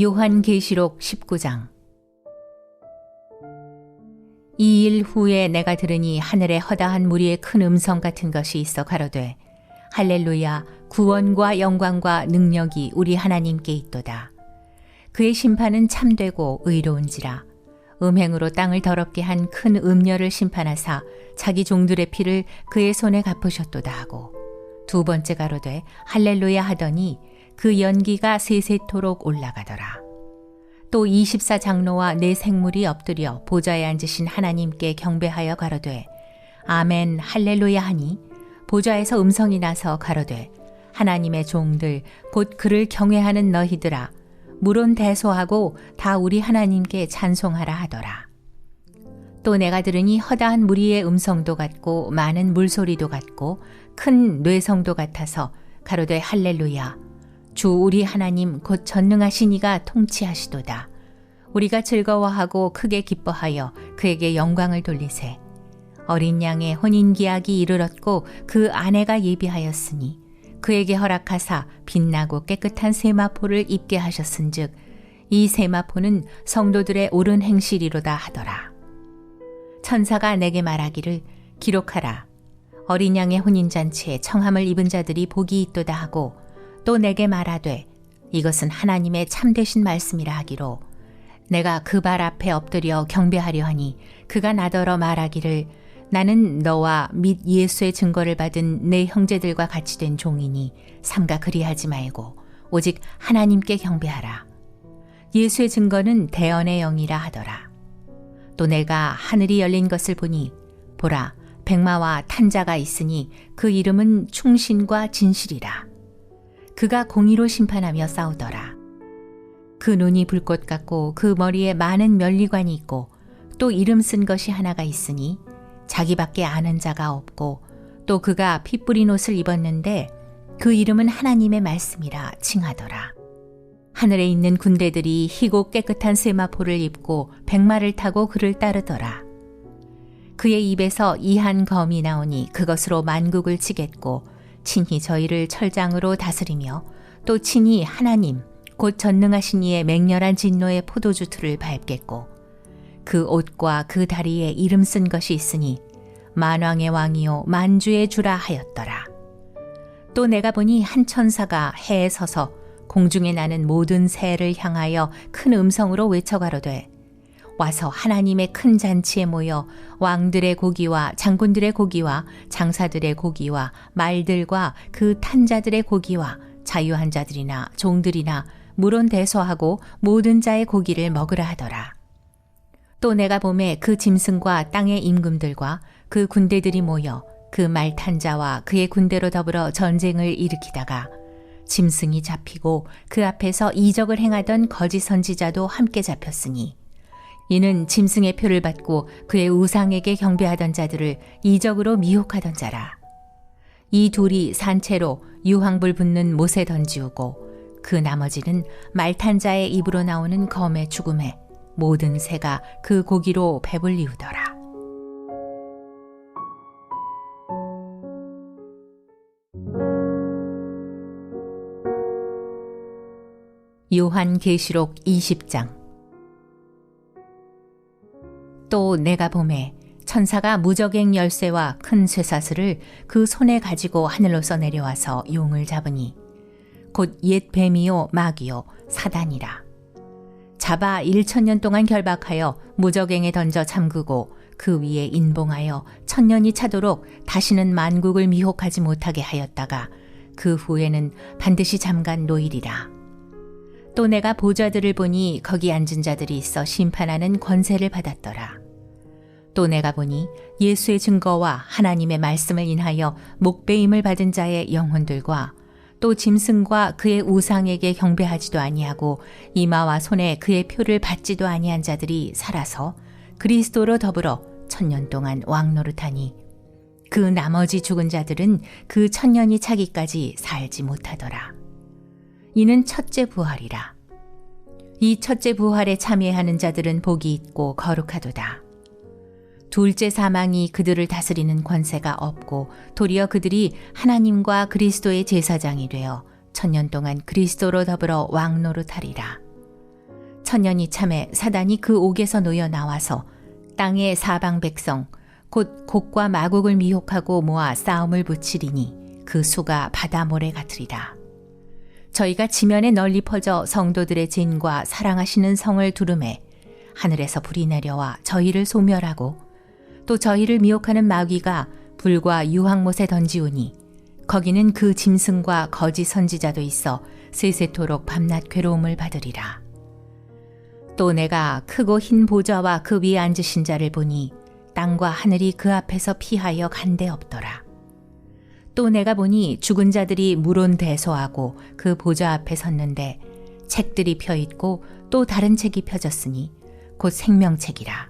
요한계시록 19장. 이 일 후에 내가 들으니 하늘에 허다한 무리의 큰 음성 같은 것이 있어 가로되 할렐루야 구원과 영광과 능력이 우리 하나님께 있도다. 그의 심판은 참되고 의로운지라. 음행으로 땅을 더럽게 한 큰 음녀를 심판하사 자기 종들의 피를 그의 손에 갚으셨도다 하고 두 번째 가로되 할렐루야 하더니 그 연기가 세세토록 올라가더라. 또 24장로와 네 생물이 엎드려 보좌에 앉으신 하나님께 경배하여 가로되 아멘 할렐루야 하니 보좌에서 음성이 나서 가로되 하나님의 종들 곧 그를 경외하는 너희들아 물론 대소하고 다 우리 하나님께 찬송하라 하더라. 또 내가 들으니 허다한 무리의 음성도 같고 많은 물소리도 같고 큰 뇌성도 같아서 가로되 할렐루야 주 우리 하나님 곧 전능하신 이가 통치하시도다. 우리가 즐거워하고 크게 기뻐하여 그에게 영광을 돌리세. 어린 양의 혼인 기약이 이르렀고 그 아내가 예비하였으니 그에게 허락하사 빛나고 깨끗한 세마포를 입게 하셨은즉 이 세마포는 성도들의 옳은 행실이로다 하더라. 천사가 내게 말하기를 기록하라. 어린 양의 혼인 잔치에 청함을 입은 자들이 복이 있도다 하고 또 내게 말하되 이것은 하나님의 참되신 말씀이라 하기로 내가 그 발 앞에 엎드려 경배하려 하니 그가 나더러 말하기를 나는 너와 및 예수의 증거를 받은 내 형제들과 같이 된 종이니 삼가 그리하지 말고 오직 하나님께 경배하라. 예수의 증거는 대언의 영이라 하더라. 또 내가 하늘이 열린 것을 보니 보라 백마와 탄자가 있으니 그 이름은 충신과 진실이라. 그가 공의로 심판하며 싸우더라. 그 눈이 불꽃 같고 그 머리에 많은 면리관이 있고 또 이름 쓴 것이 하나가 있으니 자기밖에 아는 자가 없고 또 그가 피 뿌린 옷을 입었는데 그 이름은 하나님의 말씀이라 칭하더라. 하늘에 있는 군대들이 희고 깨끗한 세마포를 입고 백마를 타고 그를 따르더라. 그의 입에서 이한 검이 나오니 그것으로 만국을 치겠고 친히 저희를 철장으로 다스리며 또 친히 하나님 곧 전능하신 이의 맹렬한 진노의 포도주 틀을 밟겠고 그 옷과 그 다리에 이름 쓴 것이 있으니 만왕의 왕이요 만주의 주라 하였더라. 또 내가 보니 한 천사가 해에 서서 공중에 나는 모든 새를 향하여 큰 음성으로 외쳐 가로되 와서 하나님의 큰 잔치에 모여 왕들의 고기와 장군들의 고기와 장사들의 고기와 말들과 그 탄자들의 고기와 자유한 자들이나 종들이나 물론 대소하고 모든 자의 고기를 먹으라 하더라. 또 내가 봄에 그 짐승과 땅의 임금들과 그 군대들이 모여 그 말탄자와 그의 군대로 더불어 전쟁을 일으키다가 짐승이 잡히고 그 앞에서 이적을 행하던 거짓 선지자도 함께 잡혔으니 이는 짐승의 표를 받고 그의 우상에게 경배하던 자들을 이적으로 미혹하던 자라. 이 둘이 산채로 유황불 붙는 못에 던지우고 그 나머지는 말탄 자의 입으로 나오는 검의 죽음에 모든 새가 그 고기로 배불리우더라. 요한계시록 20장 또 내가 봄에 천사가 무적행 열쇠와 큰 쇠사슬을 그 손에 가지고 하늘로서 내려와서 용을 잡으니 곧 옛 뱀이요 마귀요 사단이라 잡아 1천년 동안 결박하여 무적행에 던져 잠그고 그 위에 인봉하여 천년이 차도록 다시는 만국을 미혹하지 못하게 하였다가 그 후에는 반드시 잠간 노일이라. 또 내가 보좌들을 보니 거기 앉은 자들이 있어 심판하는 권세를 받았더라. 또 내가 보니 예수의 증거와 하나님의 말씀을 인하여 목배임을 받은 자의 영혼들과 또 짐승과 그의 우상에게 경배하지도 아니하고 이마와 손에 그의 표를 받지도 아니한 자들이 살아서 그리스도로 더불어 천년 동안 왕노릇하니 그 나머지 죽은 자들은 그 천년이 차기까지 살지 못하더라. 이는 첫째 부활이라. 이 첫째 부활에 참여하는 자들은 복이 있고 거룩하도다. 둘째 사망이 그들을 다스리는 권세가 없고 도리어 그들이 하나님과 그리스도의 제사장이 되어 천년 동안 그리스도로 더불어 왕노릇하리라. 천년이 참에 사단이 그 옥에서 놓여 나와서 땅의 사방 백성 곧 곡과 마곡을 미혹하고 모아 싸움을 붙이리니 그 수가 바다 모래 같으리라. 저희가 지면에 널리 퍼져 성도들의 진과 사랑하시는 성을 두름에 하늘에서 불이 내려와 저희를 소멸하고 또 저희를 미혹하는 마귀가 불과 유황못에 던지우니 거기는 그 짐승과 거짓 선지자도 있어 세세토록 밤낮 괴로움을 받으리라. 또 내가 크고 흰 보좌와 그 위에 앉으신 자를 보니 땅과 하늘이 그 앞에서 피하여 간데 없더라. 또 내가 보니 죽은 자들이 물론 대소하고 그 보좌 앞에 섰는데 책들이 펴 있고 또 다른 책이 펴졌으니 곧 생명책이라.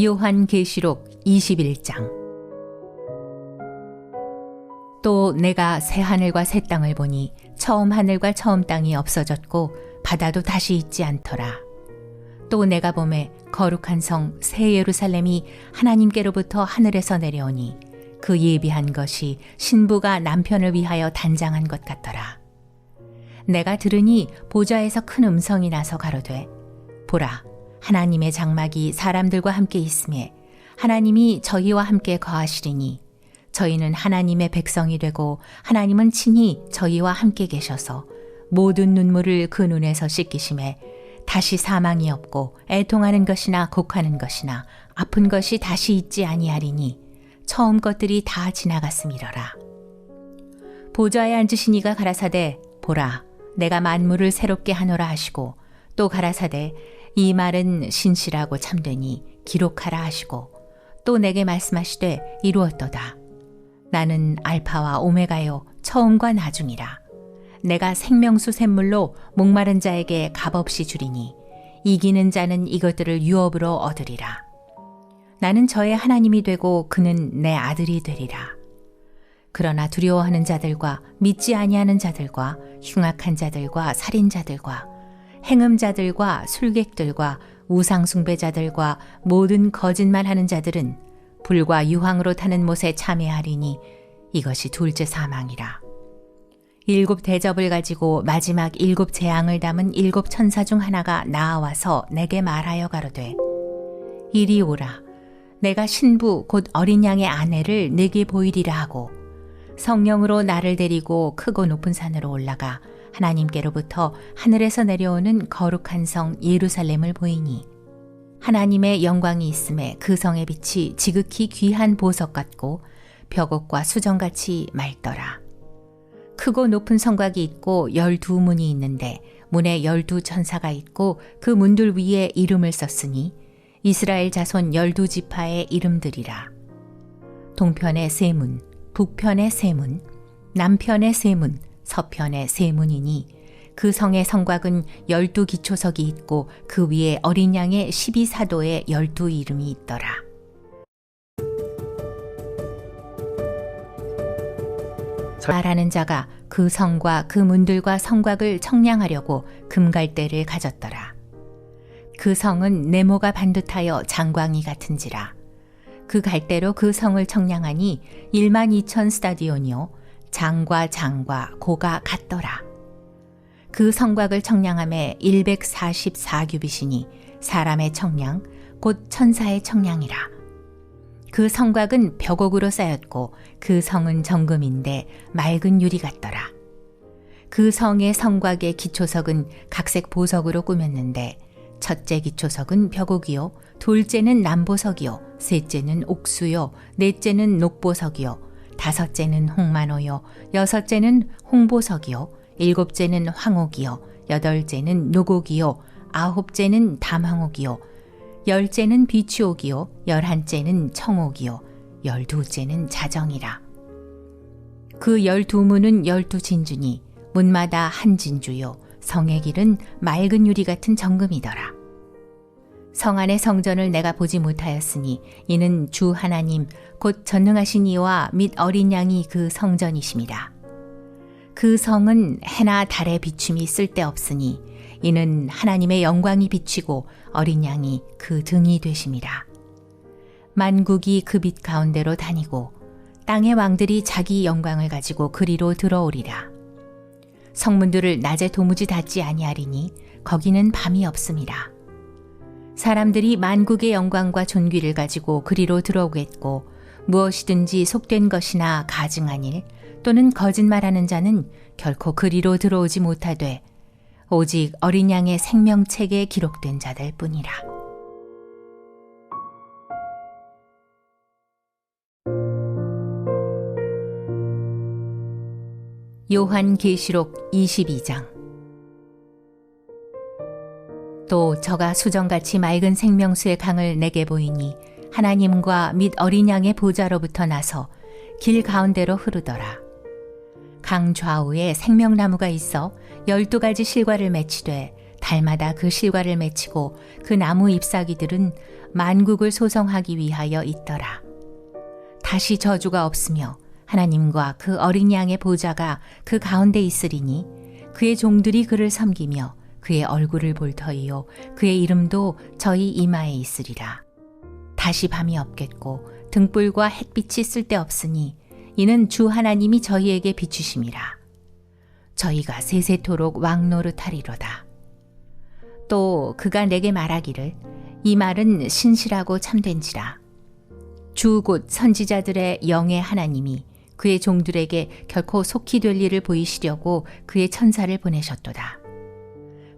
요한계시록 21장 또 내가 새 하늘과 새 땅을 보니 처음 하늘과 처음 땅이 없어졌고 바다도 다시 있지 않더라. 또 내가 봄에 거룩한 성 새 예루살렘이 하나님께로부터 하늘에서 내려오니 그 예비한 것이 신부가 남편을 위하여 단장한 것 같더라. 내가 들으니 보좌에서 큰 음성이 나서 가로되 보라 하나님의 장막이 사람들과 함께 있음에 하나님이 저희와 함께 거하시리니 저희는 하나님의 백성이 되고 하나님은 친히 저희와 함께 계셔서 모든 눈물을 그 눈에서 씻기심에 다시 사망이 없고 애통하는 것이나 곡하는 것이나 아픈 것이 다시 있지 아니하리니 처음 것들이 다 지나갔음이러라. 보좌에 앉으신 이가 가라사대 보라 내가 만물을 새롭게 하노라 하시고 또 가라사대 이 말은 신실하고 참되니 기록하라 하시고 또 내게 말씀하시되 이루었도다. 나는 알파와 오메가요 처음과 나중이라. 내가 생명수 샘물로 목마른 자에게 값없이 주리니 이기는 자는 이것들을 유업으로 얻으리라. 나는 저의 하나님이 되고 그는 내 아들이 되리라. 그러나 두려워하는 자들과 믿지 아니하는 자들과 흉악한 자들과 살인자들과 행음자들과 술객들과 우상숭배자들과 모든 거짓말하는 자들은 불과 유황으로 타는 못에 참여하리니 이것이 둘째 사망이라. 일곱 대접을 가지고 마지막 일곱 재앙을 담은 일곱 천사 중 하나가 나와서 내게 말하여 가로되 이리 오라 내가 신부 곧 어린 양의 아내를 내게 보이리라 하고 성령으로 나를 데리고 크고 높은 산으로 올라가 하나님께로부터 하늘에서 내려오는 거룩한 성 예루살렘을 보이니 하나님의 영광이 있음에 그 성의 빛이 지극히 귀한 보석 같고 벽옥과 수정같이 맑더라. 크고 높은 성곽이 있고 열두 문이 있는데 문에 열두 천사가 있고 그 문들 위에 이름을 썼으니 이스라엘 자손 열두 지파의 이름들이라. 동편의 세 문, 북편의 세 문, 남편의 세 문, 서편의 세 문이니 그 성의 성곽은 열두 기초석이 있고 그 위에 어린 양의 십이 사도의 열두 이름이 있더라. 말하는 자가 그 성과 그 문들과 성곽을 청량하려고 금갈대를 가졌더라. 그 성은 네모가 반듯하여 장광이 같은지라. 그 갈대로 그 성을 청량하니 1만 2천 스타디온이요. 장과 장과 고가 같더라. 그 성곽을 청량함에 144규빗이니 사람의 청량, 곧 천사의 청량이라. 그 성곽은 벽옥으로 쌓였고 그 성은 정금인데 맑은 유리 같더라. 그 성의 성곽의 기초석은 각색 보석으로 꾸몄는데 첫째 기초석은 벽옥이요, 둘째는 남보석이요, 셋째는 옥수요, 넷째는 녹보석이요, 다섯째는 홍만호요, 여섯째는 홍보석이요, 일곱째는 황옥이요, 여덟째는 노곡이요, 아홉째는 담황옥이요, 열째는 비추옥이요, 열한째는 청옥이요, 열두째는 자정이라. 그 열두 문은 열두 진주니 문마다 한 진주요 성의 길은 맑은 유리 같은 정금이더라. 성 안의 성전을 내가 보지 못하였으니 이는 주 하나님 곧 전능하신 이와 및 어린 양이 그 성전이심이라. 그 성은 해나 달의 비춤이 쓸데없으니 이는 하나님의 영광이 비치고 어린 양이 그 등이 되심이라. 만국이 그 빛 가운데로 다니고 땅의 왕들이 자기 영광을 가지고 그리로 들어오리라. 성문들을 낮에 도무지 닫지 아니하리니 거기는 밤이 없습니다. 사람들이 만국의 영광과 존귀를 가지고 그리로 들어오겠고 무엇이든지 속된 것이나 가증한 일 또는 거짓말하는 자는 결코 그리로 들어오지 못하되 오직 어린 양의 생명책에 기록된 자들 뿐이라. 요한 계시록 22장 또 저가 수정같이 맑은 생명수의 강을 내게 보이니 하나님과 및 어린 양의 보좌로부터 나서 길 가운데로 흐르더라. 강 좌우에 생명나무가 있어 열두 가지 실과를 맺히되 달마다 그 실과를 맺히고 그 나무 잎사귀들은 만국을 소성하기 위하여 있더라. 다시 저주가 없으며 하나님과 그 어린 양의 보좌가 그 가운데 있으리니 그의 종들이 그를 섬기며 그의 얼굴을 볼 터이요 그의 이름도 저희 이마에 있으리라. 다시 밤이 없겠고 등불과 햇빛이 쓸데없으니 이는 주 하나님이 저희에게 비추심이라. 저희가 세세토록 왕노릇하리로다. 또 그가 내게 말하기를 이 말은 신실하고 참된지라. 주 곧 선지자들의 영의 하나님이 그의 종들에게 결코 속히 될 일을 보이시려고 그의 천사를 보내셨도다.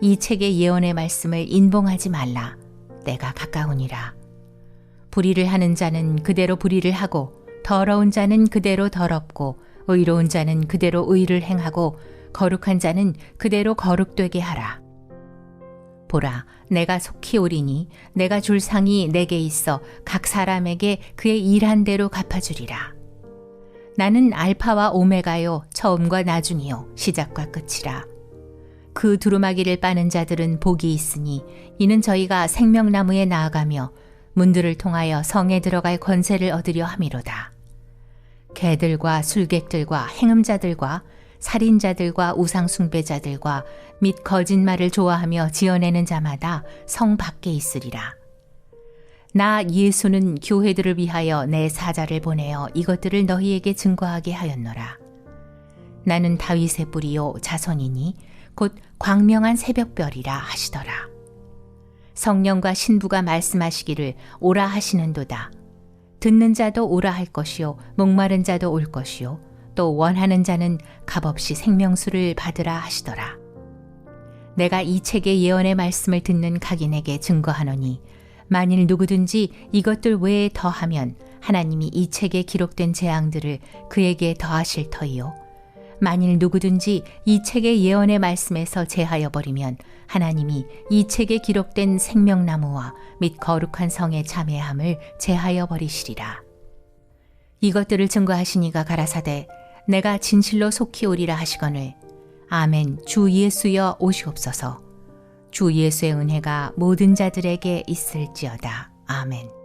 이 책의 예언의 말씀을 인봉하지 말라. 내가 가까우니라. 불의를 하는 자는 그대로 불의를 하고 더러운 자는 그대로 더럽고 의로운 자는 그대로 의를 행하고 거룩한 자는 그대로 거룩되게 하라. 보라, 내가 속히 오리니 내가 줄 상이 내게 있어 각 사람에게 그의 일한 대로 갚아주리라. 나는 알파와 오메가요, 처음과 나중이요, 시작과 끝이라. 그 두루마기를 빠는 자들은 복이 있으니 이는 저희가 생명나무에 나아가며 문들을 통하여 성에 들어갈 권세를 얻으려 함이로다. 개들과 술객들과 행음자들과 살인자들과 우상숭배자들과 및 거짓말을 좋아하며 지어내는 자마다 성 밖에 있으리라. 나 예수는 교회들을 위하여 내 사자를 보내어 이것들을 너희에게 증거하게 하였노라. 나는 다윗의 뿌리요 자손이니 곧 광명한 새벽별이라 하시더라. 성령과 신부가 말씀하시기를 오라 하시는도다. 듣는 자도 오라 할 것이요 목마른 자도 올 것이요 또 원하는 자는 값없이 생명수를 받으라 하시더라. 내가 이 책의 예언의 말씀을 듣는 각인에게 증거하노니 만일 누구든지 이것들 외에 더하면 하나님이 이 책에 기록된 재앙들을 그에게 더하실 터이요. 만일 누구든지 이 책의 예언의 말씀에서 제하여 버리면 하나님이 이 책에 기록된 생명나무와 및 거룩한 성의 자매함을 제하여 버리시리라. 이것들을 증거하시니가 가라사대 내가 진실로 속히 오리라 하시거늘. 아멘. 주 예수여 오시옵소서. 주 예수의 은혜가 모든 자들에게 있을지어다. 아멘